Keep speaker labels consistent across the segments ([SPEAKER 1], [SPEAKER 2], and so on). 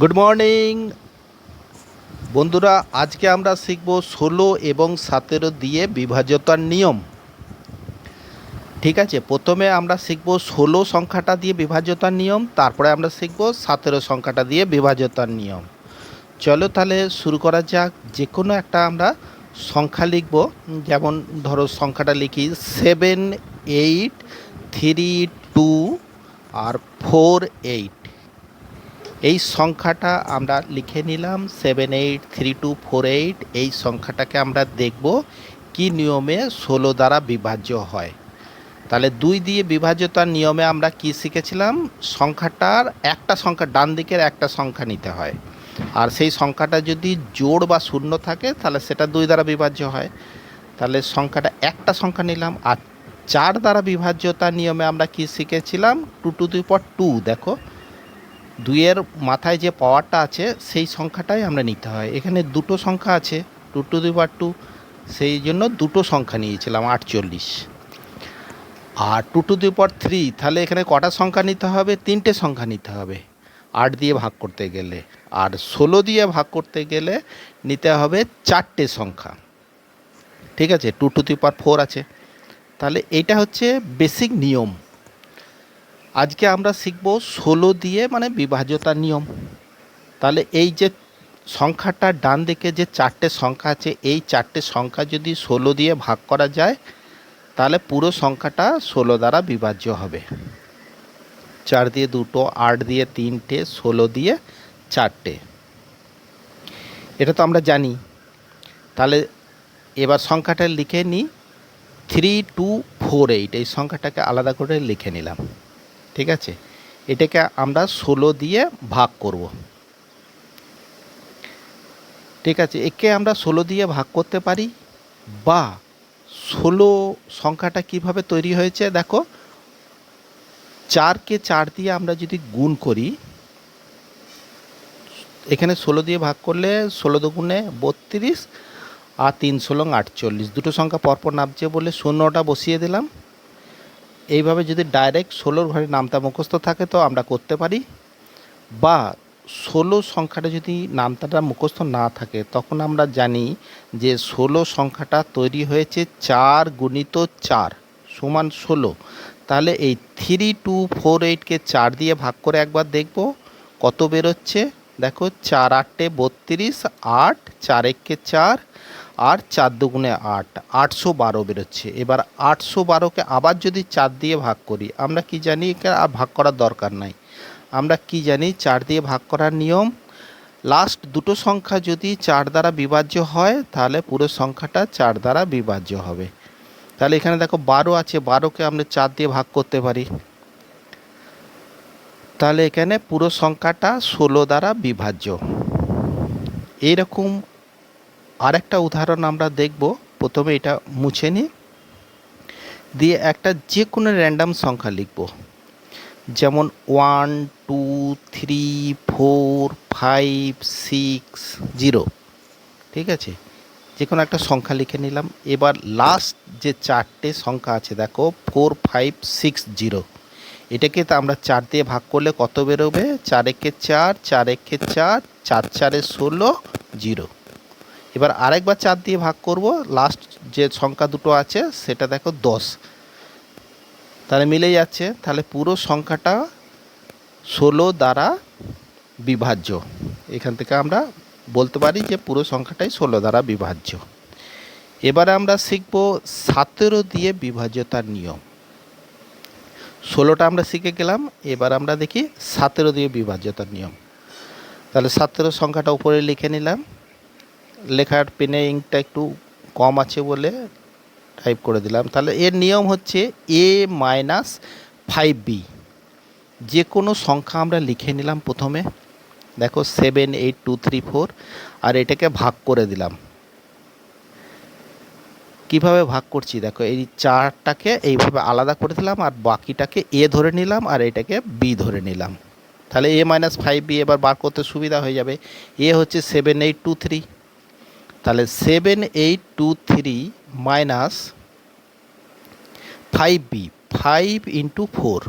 [SPEAKER 1] Good morning বন্ধুরা, আজকে আমরা শিখব ষোলো এবং সতেরো দিয়ে বিভাজ্যতার নিয়ম। ঠিক আছে, প্রথমে আমরা শিখব ষোলো সংখ্যাটা দিয়ে বিভাজ্যতার নিয়ম, তারপরে আমরা শিখব সতেরো সংখ্যাটা দিয়ে বিভাজ্যতার নিয়ম। চলো তাহলে শুরু করা যাক। যে কোনো একটা আমরা সংখ্যা লিখব, যেমন ধরো সংখ্যাটা লিখি সেভেন এইট থ্রি টু আর ফোর এইট এই সংখ্যাটা আমরা লিখে নিলাম seven eight three two four eight এই সংখ্যাটাকে আমরা দেখব কি নিয়মে ষোলো দ্বারা বিভাজ্য হয়। তাহলে দুই দিয়ে বিভাজ্যতার নিয়মে আমরা কি শিখেছিলাম? সংখ্যাটার একটা সংখ্যা, ডান দিকের একটা সংখ্যা নিতে হয়। আর সেই সংখ্যাটা যদি জোড় বা শূন্য থাকে, তাহলে সেটা দুই দ্বারা বিভাজ্য হয়। তাহলে সংখ্যাটা একটা সংখ্যা নিলাম, আর চার দ্বারা বিভাজ্যতার নিয়মে আমরা কি শিখেছিলাম? টু টু দুই পর টু দেখো। দুইয়ের মাথায় যে পাওয়ারটা আছে, সেই সংখ্যাটাই আমরা নিতে হয়। এখানে দুটো সংখ্যা আছে টু টু দুই বার টু সেই জন্য দুটো সংখ্যা নিয়েছিলাম, আটচল্লিশ। আর টু টু দুই পর থ্রি তাহলে এখানে কটা সংখ্যা নিতে হবে? তিনটে সংখ্যা নিতে হবে, আট দিয়ে ভাগ করতে গেলে। আর ষোলো দিয়ে ভাগ করতে গেলে নিতে হবে চারটে সংখ্যা। ঠিক আছে? Two two three per four আছে। তাহলে এটা হচ্ছে বেসিক নিয়ম। আজকে আমরা শিখব ষোলো দিয়ে মানে বিভাজ্যতার নিয়ম। তাহলে এই যে সংখ্যাটার ডান দিকে যে চারটে সংখ্যা আছে, এই চারটে সংখ্যা যদি ষোলো দিয়ে ভাগ করা যায়, তাহলে পুরো সংখ্যাটা ষোলো দ্বারা বিভাজ্য হবে। চার দিয়ে দুটো, আট দিয়ে তিনটে, ষোলো দিয়ে চারটে। এটা তো আমরা জানি। তাহলে এবার সংখ্যাটা লিখে নিই। থ্রি, টু, ফোর, এইট, এই সংখ্যাটাকে আলাদা করে লিখে নিলাম। ঠিক আছে? এটাকে আমরা ষোলো দিয়ে ভাগ করব। ঠিক আছে? একে আমরা ষোলো দিয়ে ভাগ করতে পারি। বা ষোলো সংখ্যাটা কীভাবে তৈরি হয়েছে দেখো? চারকে চার দিয়ে আমরা যদি গুণ করি, এখানে ষোলো দিয়ে ভাগ করলে ষোলো দুগুণে বত্রিশ আর তিন ষোলং আটচল্লিশ। দুটো সংখ্যা পরপর নামছে বলে শূন্যটা বসিয়ে দিলাম। এইভাবে যদি ডাইরেক্ট ষোলোর ঘরে নামতা মুখস্থ থাকে তো আমরা করতে পারি। বা ষোলো সংখ্যাটা যদি নামতাটা মুখস্থ না থাকে, তখন আমরা জানি যে ষোলো সংখ্যাটা তৈরি হয়েছে চার গুণিত চার সমান ষোলো। তাহলে এই থ্রি টু ফোর এইটকে চার দিয়ে ভাগ করে একবার দেখব কত বেরোচ্ছে। দেখো, চার আটটে বত্রিশ, আট, চার এককে চার আর চার দুগুণে আট, আটশো বারো বেরোচ্ছে। এবার আটশো বারোকে আবার যদি চার দিয়ে ভাগ করি, আমরা কি জানি আর ভাগ করার দরকার নাই। আমরা কি জানি চার দিয়ে ভাগ করার নিয়ম? লাস্ট দুটো সংখ্যা যদি চার দ্বারা বিভাজ্য হয়, তাহলে পুরো সংখ্যাটা চার দ্বারা বিভাজ্য হবে। তাহলে এখানে দেখো বারো আছে, বারোকে আমরা চার দিয়ে ভাগ করতে পারি। তাহলে এখানে পুরো সংখ্যাটা ষোলো দ্বারা বিভাজ্য। এইরকম আরেকটা উদাহরণ আমরা দেখব। প্রথমে এটা মুছে নিই। দিয়ে একটা যে কোনো র্যান্ডাম সংখ্যা লিখব। যেমন one two three four five six zero ঠিক আছে? যে কোনো একটা সংখ্যা লিখে নিলাম। এবার লাস্ট যে চারটে সংখ্যা আছে, দেখো ফোর ফাইভ সিক্স জিরো এটাকে তো আমরা চার দিয়ে ভাগ করলে কত বেরোবে? চার একে চার চার একে চার চার, চারে ষোলো জিরো এবার আরেকবার চার দিয়ে ভাগ করব। লাস্ট যে সংখ্যা দুটো আছে, সেটা দেখো দশ। তাহলে মিলে যাচ্ছে। তাহলে পুরো সংখ্যাটা ষোলো দ্বারা বিভাজ্য। এখান থেকে আমরা বলতে পারি যে পুরো সংখ্যাটাই ষোলো দ্বারা বিভাজ্য। এবারে আমরা শিখব সতেরো দিয়ে বিভাজ্যতার নিয়ম। ষোলোটা আমরা শিখে গেলাম। এবার আমরা দেখি সতেরো দিয়ে বিভাজ্যতার নিয়ম। তাহলে সতেরো সংখ্যাটা উপরে লিখে নিলাম। লেখার পেনে ইঙ্কটা একটু কম আছে বলে টাইপ করে দিলাম। তাহলে এর নিয়ম হচ্ছে এ মাইনাস ফাইভ বি যে কোনো সংখ্যা আমরা লিখে নিলাম প্রথমে। দেখো seven eight two three four আর এটাকে ভাগ করে দিলাম। কীভাবে ভাগ করছি? দেখো এই চারটাকে এইভাবে আলাদা করে দিলাম আর বাকিটাকে এ ধরে নিলাম আর এটাকে বি ধরে নিলাম। তাহলে এ মাইনাস ফাইভ বি এবার বার করতে সুবিধা হয়ে যাবে। এ হচ্ছে সেভেন এইট টু থ্রি তাহলে seven eight two three minus five B five into four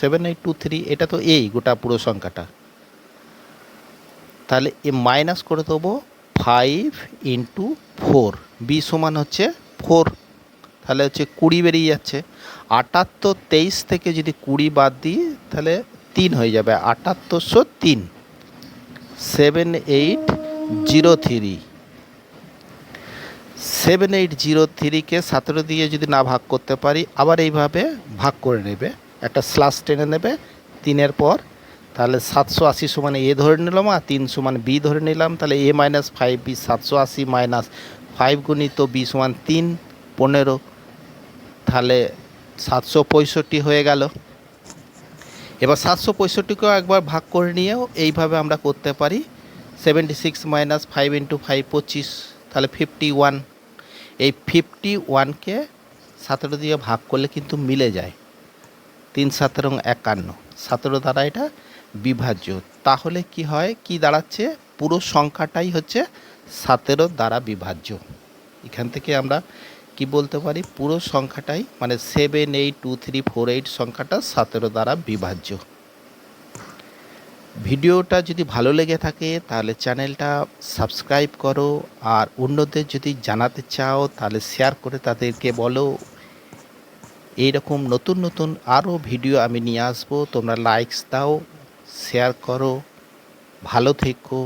[SPEAKER 1] seven eight two three এটা তো এই গোটা পুরো সংখ্যাটা। তাহলে এ মাইনাস করে দেবো ফাইভ ইন্টু ফোর বি সমান হচ্ছে ফোর তাহলে হচ্ছে কুড়ি বেরিয়ে যাচ্ছে। আটাত্তর, তেইশ থেকে যদি কুড়ি বাদ দিই, তাহলে তিন হয়ে যাবে। আটাত্তরশো তিন। Seven eight zero three seven eight zero থ্রিকে সতেরো দিয়ে যদি না ভাগ করতে পারি, আবার এইভাবে ভাগ করে নেবে। একটা স্লাস টেনে নেবে, তিনের পর। তাহলে সাতশো আশি সমান এ ধরে নিলাম, আর তিন সমান বি ধরে নিলাম। তাহলে এ মাইনাস ফাইভ বি সাতশো আশি মাইনাস ফাইভ গুণিত বি সমান তিন, পনেরো। তাহলে সাতশো পঁয়ষট্টি হয়ে গেল। এবার সাতশো পঁয়ষট্টিকেও একবার ভাগ করে নিয়েও এইভাবে আমরা করতে পারি। Seventy six minus five into five পঁচিশ। তাহলে ফিফটি ওয়ান এই ফিফটি ওয়ানকে সতেরো দিয়ে ভাগ করলে কিন্তু মিলে যায়। তিন সতেরো একান্ন। সতেরো দ্বারা এটা বিভাজ্য। তাহলে কি হয়? কি দাঁড়াচ্ছে? পুরো সংখ্যাটাই হচ্ছে সতেরো দ্বারা বিভাজ্য। এখান থেকে আমরা কি বলতে পারি? পুরো সংখ্যাটাই মানে seven eight two three four eight সংখ্যাটা সতেরো দ্বারা বিভাজ্য। ভিডিওটা যদি ভালো লেগে থাকে, তাহলে চ্যানেলটা সাবস্ক্রাইব করো। আর অন্যদের যদি জানাতে চাও, তাহলে শেয়ার করে তাদেরকে বলো। এইরকম নতুন নতুন আরও ভিডিও আমি নিয়ে আসব। তোমরা লাইকস দাও শেয়ার করো। ভালো থেকো।